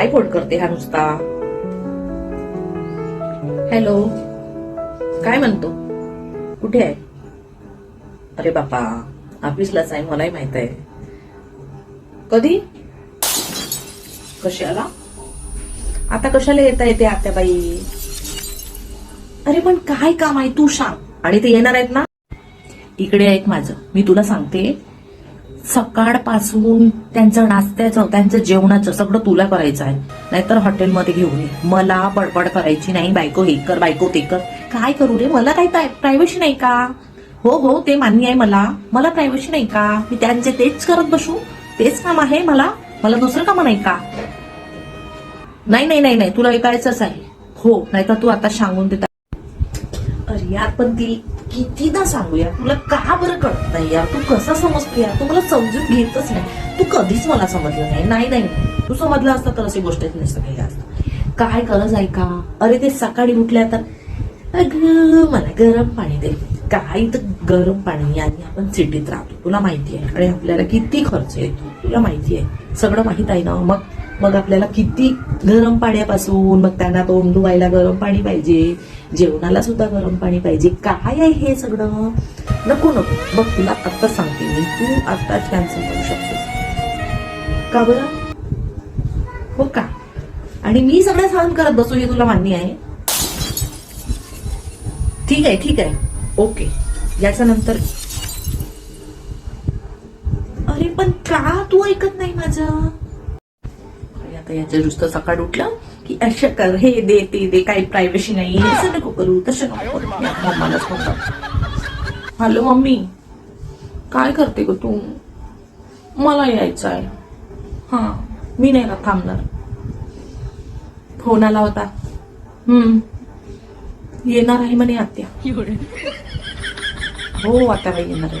काय फोन करते हा नुसता? हॅलो काय म्हणतो? कुठे आहे? अरे बापा ऑफिसलाच आहे मलाही माहीत आहे. कधी? कशाला? आता कशाला येता येते आत्याबाई? अरे पण काय काम आहे? तू सांग. आणि ते येणार आहेत ना? इकडे ऐक माझं. मी तुला सांगते सकाळपासून त्यांचं नाश्त्याचं त्यांचं जेवणाचं सगळं तुला करायचं आहे. नाहीतर हॉटेलमध्ये घेऊन ये. मला बडबड करायची नाही. बायको हे कर बायको ते कर. काय करू रे? मला काही प्रायव्हसी नाही का? हो हो ते मान्य आहे मला. मला प्रायव्हसी नाही का? मी त्यांचे तेच करत बसू? तेच काम आहे मला? मला दुसरं काम नाही का? नाही नाही नाही नाही. तुला ऐकायचंच आहे. हो नाहीतर तू आता सांगून देता अरे यार पण ती कितीदा सांगूया? तुला का बरं कळत नाही यार? तू कसं समजतो यार? तू मला समजून घेतच नाही. तू कधीच मला समजलं नाही. नाही नाही. तू समजला असता तर अशी गोष्ट नसतं काही असतं काय गरज आहे का? अरे ते सकाळी उठल्या तर अगं मला गरम पाणी दे. काय तर गरम पाणी आणि आपण सिटीत राहतो. तुला माहिती आहे. आणि आपल्याला किती खर्च येतो? तुला माहिती आहे. सगळं माहीत आहे ना? मग मग आपल्याला किती गरम पाण्यापासून मग त्यांना तोंड धुवायला गरम पाणी पाहिजे जेवणाला सुद्धा गरम पाणी पाहिजे काय आहे हे सगळं? नको नको. बघ तुला आत्ता सांगते मी. तू आत्ताच कॅन्सल करू शकतो. का बरं? हो का? आणि मी सगळं सहन करत बसू हे तुला मान्य आहे? ठीक आहे ठीक आहे. ओके. याच्यानंतर अरे पण का तू ऐकत नाही माझं? आता याच्या नुसतं सकाळ उठलं की असं कर हे दे ते दे काही प्रायव्हसी नाही असं नको करू तसं नको करू. मम्मालाच म्हणतात हॅलो मम्मी. काय करते ग तू? मला यायचं आहे हा मी नाही का थांबणार? फोन आला होता. हम्म. येणार आहे म्हणे आत्या. हो आता बाई येणार आहे.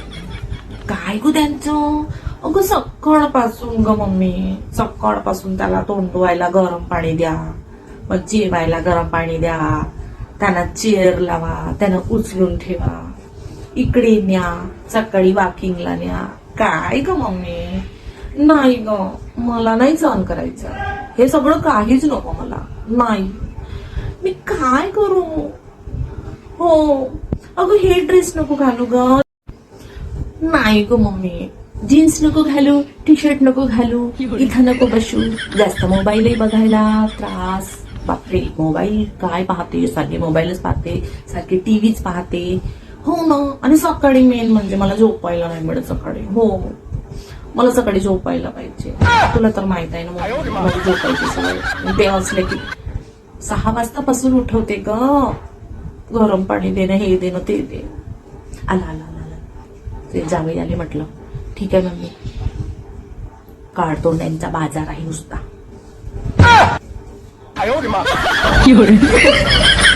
काय गो त्यांचं? अगं सकाळपासून ग मम्मी. सकाळपासून त्याला तोंड धुवायला गरम पाणी द्या. मग जेवायला गरम पाणी द्या. त्यांना चेअर लावा. त्यांना उचलून ठेवा. इकडे न्या. सकाळी वॉकिंगला न्या. काय ग मम्मी? नाही ग. मला नाही सहन करायचं. हे सगळं काहीच नको मला. नाही. मी काय करू? हो. अगं हे ड्रेस नको घालू ग. नाही ग मम्मी. जीन्स नको घालू टी शर्ट नको घालू इथं नको बसू. जास्त मोबाईलही बघायला त्रास. बापरे मोबाईल काय पाहते? सारखे मोबाईलच पाहते सारखे टीव्हीच पाहते. हो ना आणि सकाळी मेन म्हणजे मला झोपायला नाही मिळत सकाळी. हो. मला सकाळी झोपायला पाहिजे. तुला तर माहीत आहे ना मला झोपायची सवय. ते असले की सहा वाजतापासून उठवते ग. गरम पाणी देणं हे देणं ते दे आला आला आला. ते जावई आले म्हटलं. ठीक आहे मम्मी. त्यांचा बाजार आहे नुसता.